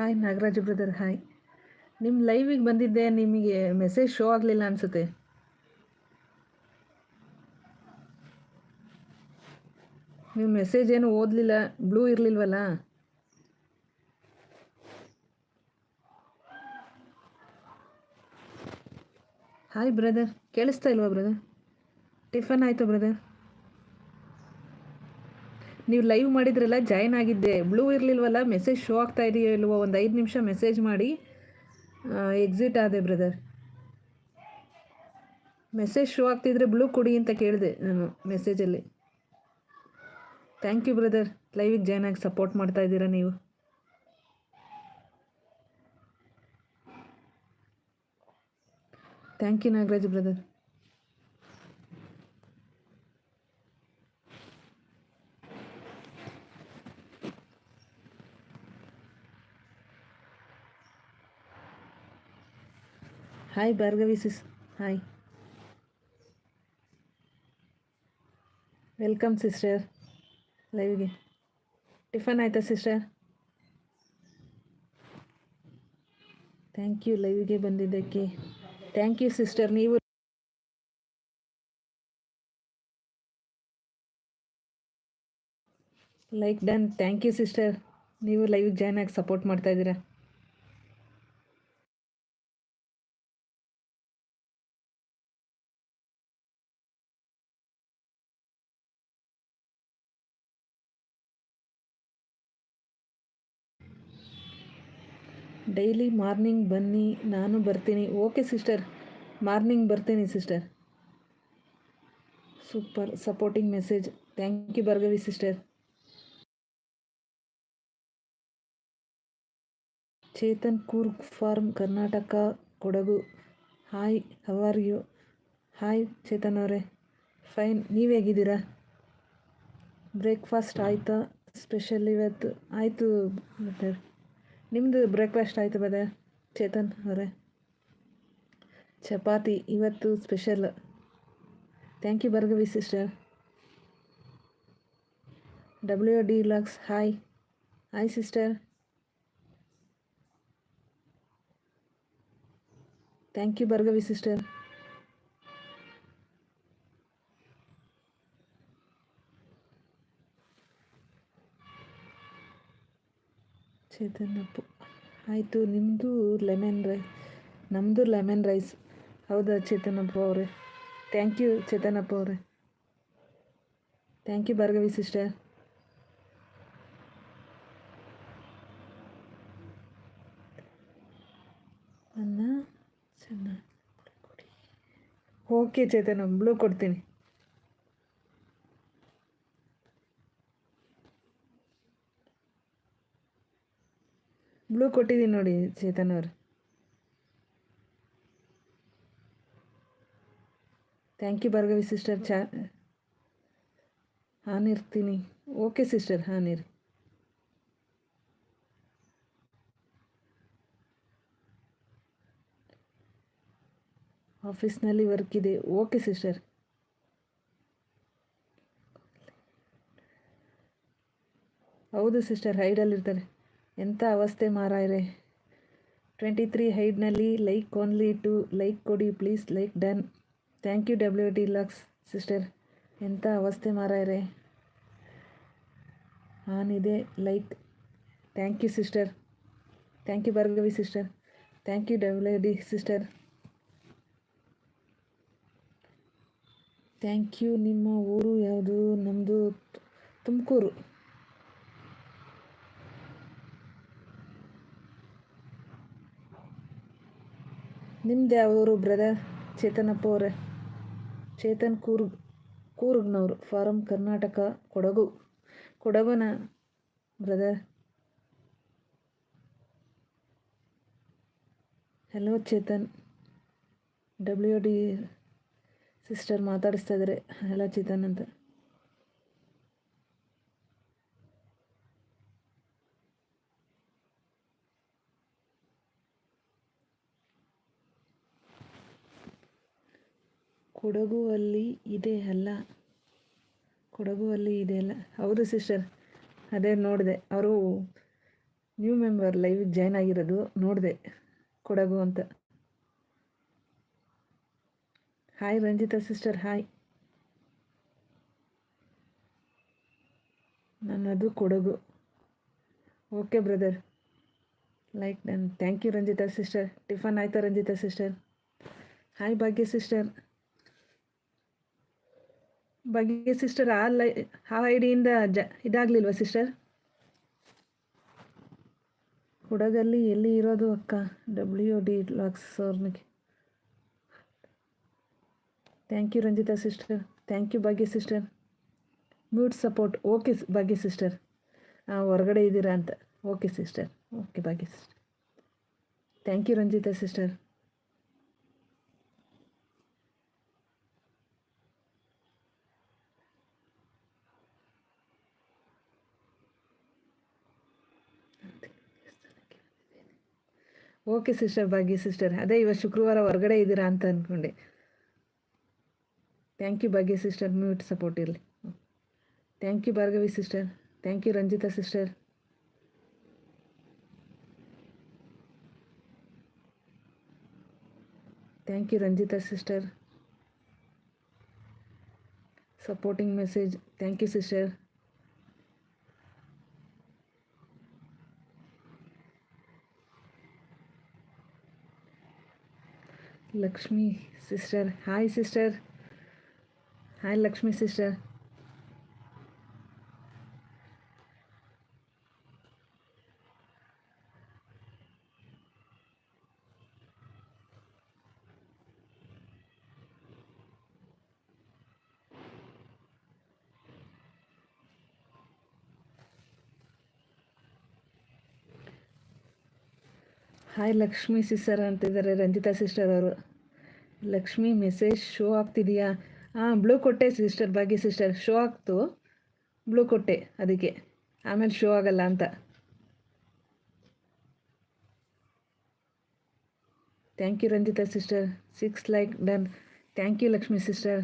Hi Nagaraj brother hi ನಿಮ್ಮ ಲೈವಿಗೆ ಬಂದಿದ್ದೆ ನಿಮಗೆ ಮೆಸೇಜ್ ಶೋ ಆಗಲಿಲ್ಲ ಅನಿಸುತ್ತೆ ನೀವು ಮೆಸೇಜ್ ಏನು ಓದಲಿಲ್ಲ ಬ್ಲೂ ಇರಲಿಲ್ವಲ್ಲ ಹಾಯ್ ಬ್ರದರ್ ಕೇಳಿಸ್ತಾ ಇಲ್ವಾ ಬ್ರದರ್ ಟಿಫನ್ ಆಯಿತು ಬ್ರದರ್ ನೀವು ಲೈವ್ ಮಾಡಿದ್ರಲ್ಲ ಜಾಯ್ನ್ ಆಗಿದ್ದೆ ಬ್ಲೂ ಇರಲಿಲ್ವಲ್ಲ ಮೆಸೇಜ್ ಶೋ ಆಗ್ತಾ ಇದೆಯೋ ಇಲ್ವೋ ಒಂದು ಐದು ನಿಮಿಷ ಮೆಸೇಜ್ ಮಾಡಿ ಎಕ್ಸಿಟ್ ಆದೆ ಬ್ರದರ್ ಮೆಸೇಜ್ ಶೋ ಆಗ್ತಿದ್ರೆ ಬ್ಲೂ ಕೊಡಿ ಅಂತ ಕೇಳಿದೆ ನಾನು ಮೆಸೇಜಲ್ಲಿ ಥ್ಯಾಂಕ್ ಯು ಬ್ರದರ್ ಲೈವಿಗೆ ಜಾಯ್ನ್ ಆಗಿ ಸಪೋರ್ಟ್ ಮಾಡ್ತಾ ಇದ್ದೀರಾ ನೀವು thank you Nagaraj brother hi Bhargavi sis hi welcome sister ಲೈವ್ಗೆ tiffin ಆಯಿತಾ ಸಿಸ್ಟರ್ ಥ್ಯಾಂಕ್ ಯು ಲೈವ್ಗೆ ಬಂದಿದ್ದಕ್ಕೆ ಥ್ಯಾಂಕ್ ಯು ಸಿಸ್ಟರ್ ನೀವು like done thank you sister ನೀವು ಲೈವ್ಗೆ ಜಾಯ್ನ್ ಆಗಿ ಸಪೋರ್ಟ್ ಮಾಡ್ತಾಯಿದ್ದೀರಾ ಡೈಲಿ ಮಾರ್ನಿಂಗ್ ಬನ್ನಿ ನಾನು ಬರ್ತೀನಿ ಓಕೆ ಸಿಸ್ಟರ್ ಮಾರ್ನಿಂಗ್ ಬರ್ತೀನಿ sister super supporting message thank you Bhargavi sister Chetan Coorg farm Karnataka Kodagu hi how are you hi Chetan ಅವರೇ fine ನೀವು ಹೇಗಿದ್ದೀರಾ ಬ್ರೇಕ್ಫಾಸ್ಟ್ ಆಯಿತಾ ಸ್ಪೆಷಲ್ ಇವತ್ತು ಆಯಿತು ಮತ್ತೆ ನಿಮ್ಮದು ಬ್ರೇಕ್ಫಾಸ್ಟ್ ಆಯಿತು ಬದೇ ಚೇತನ್ ಅವರೇ ಚಪಾತಿ ಇವತ್ತು special thank you Bhargavi sister W D LOX hi hi sister thank you Bhargavi sister ಚೇತನಪ್ಪು ಆಯಿತು ನಿಮ್ಮದು ಲೆಮನ್ ರೈ ನಮ್ಮದು ಲೆಮನ್ ರೈಸ್ ಹೌದಾ ಚೇತನಪ್ಪ ಅವರೇ ಥ್ಯಾಂಕ್ ಯು ಚೇತನಪ್ಪ ಅವರೇ ಥ್ಯಾಂಕ್ ಯು ಭಾರ್ಗವಿ ಸಿಸ್ಟರ್ ಅನ್ನ ಚೆನ್ನಾಗಿ ಓಕೆ ಚೇತನ ಬ್ಲೂ ಕೊಡ್ತೀನಿ ಬ್ಲೂ ಕೊಟ್ಟಿದ್ದೀನಿ ನೋಡಿ ಚೇತನ್ ಅವರು ಥ್ಯಾಂಕ್ ಯು ಭಾರ್ಗವಿ ಸಿಸ್ಟರ್ ಚಾ ಹಾಂ ಇರ್ತೀನಿ ಓಕೆ ಸಿಸ್ಟರ್ ಹಾಂ ಇರಿ ಆಫೀಸ್ನಲ್ಲಿ ವರ್ಕ್ ಇದೆ ಓಕೆ ಸಿಸ್ಟರ್ ಹೌದು ಸಿಸ್ಟರ್ ಹೈಡಲ್ಲಿರ್ತಾರೆ ಎಂಥ ಅವಸ್ಥೆ ಮಾರಾಯರೆ ಟ್ವೆಂಟಿ ತ್ರೀ ಹೈಡ್ನಲ್ಲಿ ಲೈಕ್ ಓನ್ಲಿ ಟು ಲೈಕ್ ಕೊಡಿ please like done thank you W D lux sister ಎಂಥ ಅವಸ್ಥೆ ಮಾರಾಯರೆ ಆನ್ ಇದೆ like thank you sister thank you Bhargavi sister thank you W D sister thank you ನಿಮ್ಮ ಊರು ಯಾವುದು ನಮ್ಮದು ತುಮಕೂರು ನಿಮ್ದು ಯಾವ ಬ್ರದರ್ ಚೇತನಪ್ಪ ಅವರೇ ಚೇತನ್ ಕೂರ್ಗ್ ಕೂರ್ಗ್ನವ್ರು farm Karnataka Kodagu ಕೊಡಗನ brother hello Chetan W D sister ಮಾತಾಡಿಸ್ತಾ ಇದ್ದಾರೆ ಹಲೋ ಚೇತನ್ ಅಂತ ಅಲ್ಲಿ ಇದೆ ಅಲ್ಲ ಇದೆ ಅಲ್ಲ ಹೌದು ಸಿಸ್ಟರ್ ಅದೇ ನೋಡಿದೆ ಅವರು ನ್ಯೂ ಮೆಂಬರ್ ಲೈವ್ ಜಾಯ್ನ್ ಆಗಿರೋದು ನೋಡಿದೆ ಕೊಡಗು ಅಂತ ಹಾಯ್ ರಂಜಿತಾ ಸಿಸ್ಟರ್ ಹಾಯ್ ನನ್ನದು ಕೊಡಗು ಓಕೆ ಬ್ರದರ್ ಲೈಕ್ ನನ್ನ thank you Ranjita sister tiffin ಆಯ್ತಾ Ranjita sister hi Bhagya sister ಬಗ್ಗೆ ಸಿಸ್ಟರ್ ಆ ಲೈ ಆ ಐಡಿಯಿಂದ ಜ ಇದಾಗಲಿಲ್ವಾ ಸಿಸ್ಟರ್ ಕೊಡಗಲ್ಲಿ ಎಲ್ಲಿ ಇರೋದು ಅಕ್ಕ W D LOX ಅವ್ರನಿಗೆ thank you Ranjita sister thank you Bhagya sister mute support okay Bhagya sister ಹೊರಗಡೆ ಇದ್ದೀರಾ ಅಂತ okay sister okay Bhagya sister thank you Ranjita sister okay sister Bhagya sister ಅದೇ ಇವತ್ತು ಶುಕ್ರವಾರ ಹೊರಗಡೆ ಇದ್ದೀರಾ ಅಂತ ಅಂದ್ಕೊಂಡೆ thank you Bhagya sister mute support ಇರಲಿ thank you Bhargavi sister thank you Ranjita sister thank you Ranjita sister supporting message thank you sister Lakshmi sister hi sister hi Lakshmi sister hi Lakshmi sister ಅಂತಿದ್ದಾರೆ Ranjita sister ಅವರು Lakshmi message show ಆಗ್ತಿದೆಯಾ ಹಾಂ blue ಕೊಟ್ಟೆ sister ಬಾಗಿ sister show ಆಗ್ತು blue ಕೊಟ್ಟೆ ಅದಕ್ಕೆ ಆಮೇಲೆ show ಆಗಲ್ಲ ಅಂತ thank you Ranjita sister six like done thank you Lakshmi sister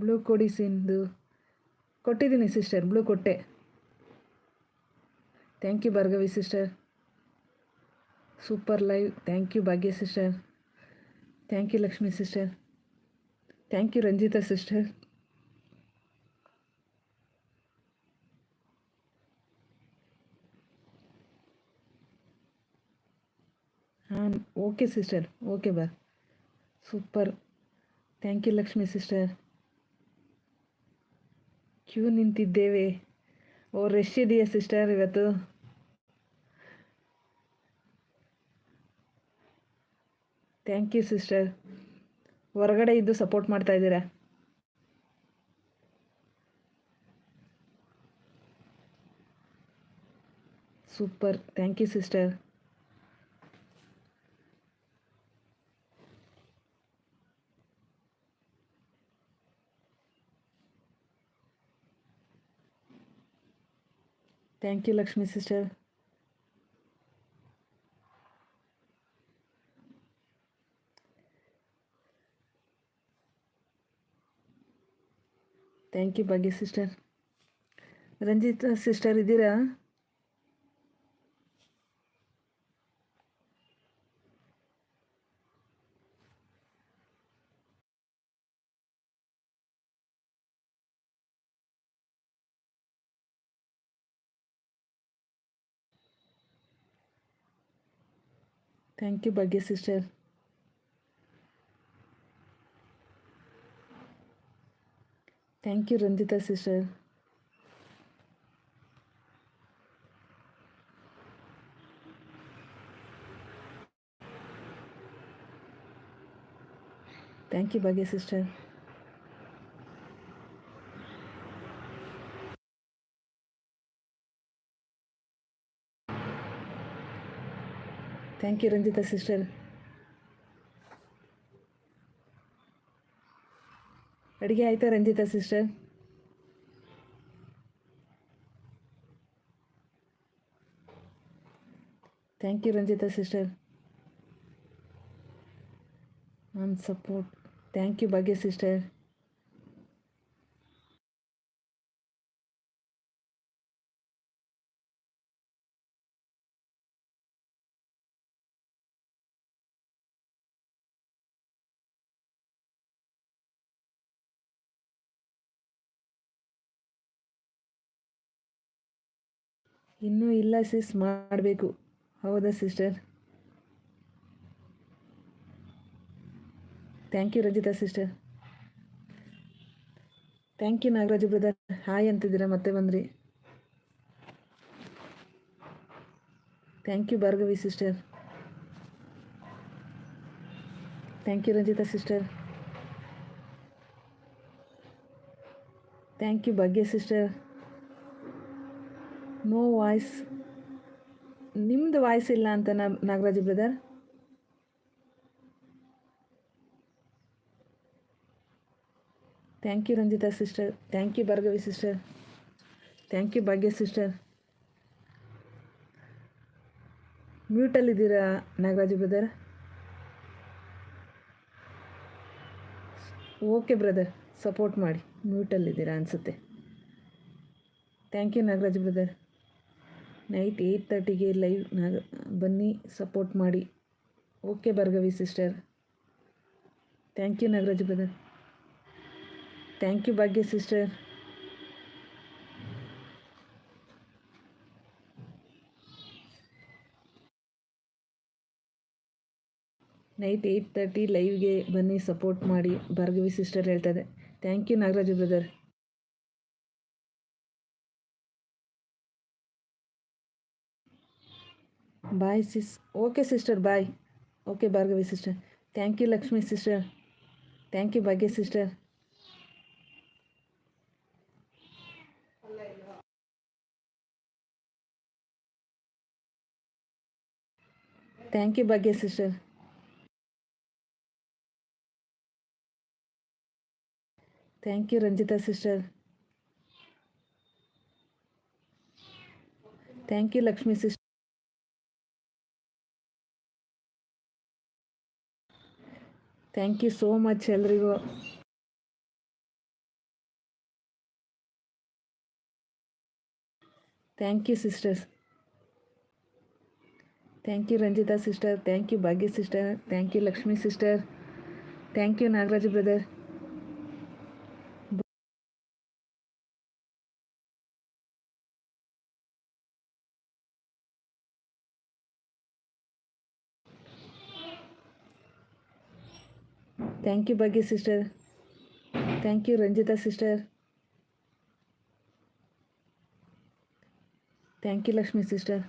blue ಕೊಡಿ ಸಿಂಧು ಕೊಟ್ಟಿದ್ದೀನಿ ಸಿಸ್ಟರ್ ಬ್ಲೂ ಕೊಟ್ಟೆ thank you Bhargavi sister super live thank you Bhagya sister thank you Lakshmi sister thank you Ranjita sister ಹಾಂ okay sister okay ಬರ್ super thank you Lakshmi sister queue ನಿಂತಿದ್ದೇವೆ ಓ rush ಇದೆಯಾ sister ಇವತ್ತು thank you sister ಹೊರಗಡೆ ಇದ್ದು support ಮಾಡ್ತಾ ಇದ್ದೀರಾ super thank you sister thank you Lakshmi sister thank you Bhagya sister Ranjit sister इदीरा thank you Bhagya sister Thank you, Randita sister. Thank you, Bhagya sister. Thank you, Randita sister. ಅಡುಗೆ ಆಯಿತಾ Ranjita sister thank you Ranjita sister ನನ್ನ support thank you Bhagya sister ಇನ್ನೂ ಇಲ್ಲ sis ಮಾಡಬೇಕು ಹೌದಾ sister thank you Rajita sister thank you Nagaraja brother hi ಅಂತಿದ್ದೀರಾ ಮತ್ತೆ ಬಂದ್ರಿ thank you Bhargavi sister thank you Ranjita sister thank you Bhagya sister no voice ನಿಮ್ಮದು voice ಇಲ್ಲ ಅಂತ Nagaraj brother thank you Ranjita sister thank you Bhargavi sister thank you Bhagya sister ಮ್ಯೂಟಲ್ಲಿದ್ದೀರಾ Nagaraju brother okay brother support ಮಾಡಿ ಮ್ಯೂಟಲ್ಲಿದ್ದೀರಾ ಅನಿಸುತ್ತೆ thank you Nagaraj brother night eight ತರ್ಟಿಗೆ live ಬನ್ನಿ support ಮಾಡಿ okay Bhargavi sister thank you Nagaraj brother thank you Bhagya sister night eight thirty ಲೈವ್ಗೆ ಬನ್ನಿ support ಮಾಡಿ Bhargavi sister ಹೇಳ್ತದೆ thank you Nagaraju brother bye sis okay sister bye okay Bhargavi sister thank you Lakshmi sister thank you Bhagya sister thank you Bhagya sister thank you Ranjita sister thank you Lakshmi sister Thank you so much, ellrigu. Thank you, sisters. Thank you, Ranjita sister. Thank you, Bhagya sister. Thank you, Lakshmi sister. Thank you, Nagaraj brother. Thank you Bhagya sister thank you Ranjita sister thank you Lakshmi sister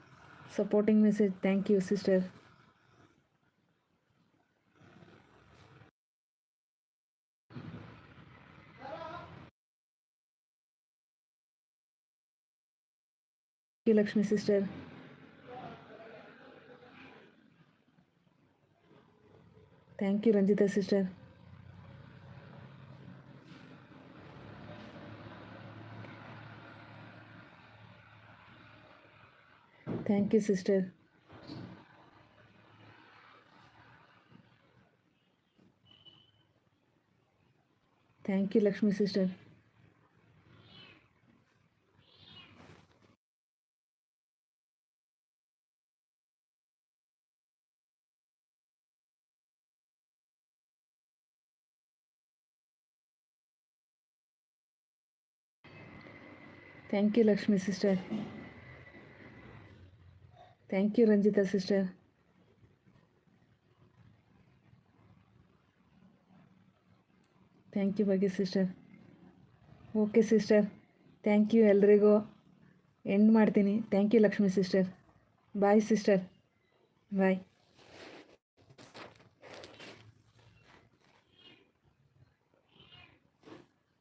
supporting message thank you sister Lakshmi sister thank you Ranjita sister Thank you, sister. Thank you, Lakshmi sister. Thank you, Lakshmi sister. Thank you Ranjita sister thank you ಬಗ್ಗೆ sister okay sister thank you ಎಲ್ರಿಗೂ end ಮಾಡ್ತೀನಿ thank you Lakshmi sister bye sister bye